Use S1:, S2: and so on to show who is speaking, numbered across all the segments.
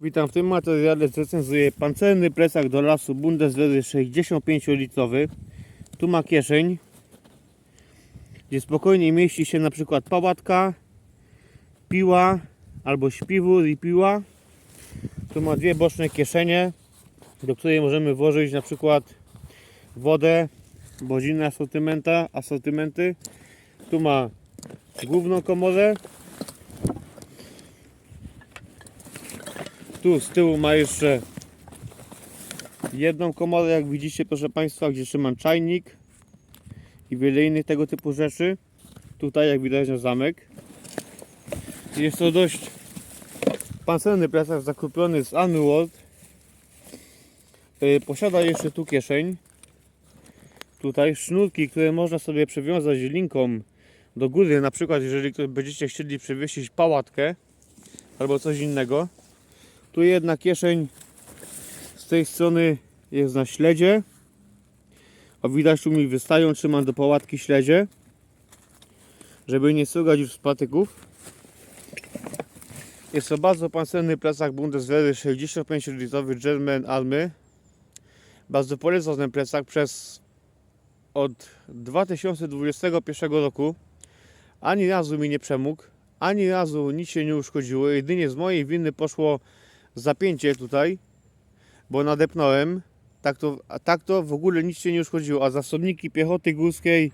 S1: Witam w tym materiale zrecenzuję pancerny plecak do lasu Bundeswehry 65-litrowy. Tu ma kieszeń, gdzie spokojnie mieści się na przykład pałatka, piła albo śpiwór i piła. Tu ma dwie boczne kieszenie, do której możemy włożyć na przykład wodę bądź inne asortymenta, asortymenty. Tu ma główną komorę, Tu z tyłu ma jeszcze jedną komorę, jak widzicie, proszę Państwa, gdzie trzymam czajnik i wiele innych tego typu rzeczy. Tutaj, jak widać, na zamek. Jest to dość pancerny plecak zakupiony z Unworld. Yy, Posiada jeszcze tu kieszeń. Tutaj sznurki, które można sobie przywiązać linką do góry, na przykład jeżeli będziecie chcieli przewiesić pałatkę albo coś innego. Tu jedna kieszeń z tej strony jest na śledzie. O widać tu mi wystają, trzymam do pałatki śledzie. Żeby nie sugać już z patyków. Jest to bardzo pancerny plecak Bundeswehry 65 litrowy German Army. Bardzo polecam ten plecak przez od 2021 roku. Ani razu mi nie przemógł, ani razu nic się nie uszkodziło. Jedynie z mojej winy poszło zapięcie tutaj, bo nadepnąłem. Tak to, a tak to w ogóle nic się nie uszkodziło. A zasobniki piechoty górskiej,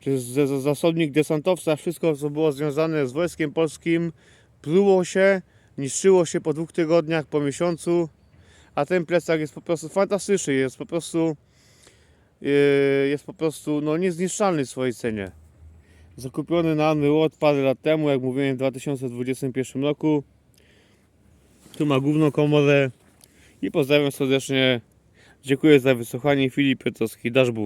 S1: czy zasobnik desantowca, wszystko co było związane z wojskiem polskim, pruło się, niszczyło się po dwóch tygodniach, po miesiącu. A ten plecak jest po prostu fantastyczny, jest po prostu yy, jest po prostu no, niezniszczalny w swojej cenie. Zakupiony na Unreal parę lat temu, jak mówiłem w 2021 roku. Tu ma główną komorę i pozdrawiam serdecznie. Dziękuję za wysłuchanie. Filip Piotrowski, Dashboard.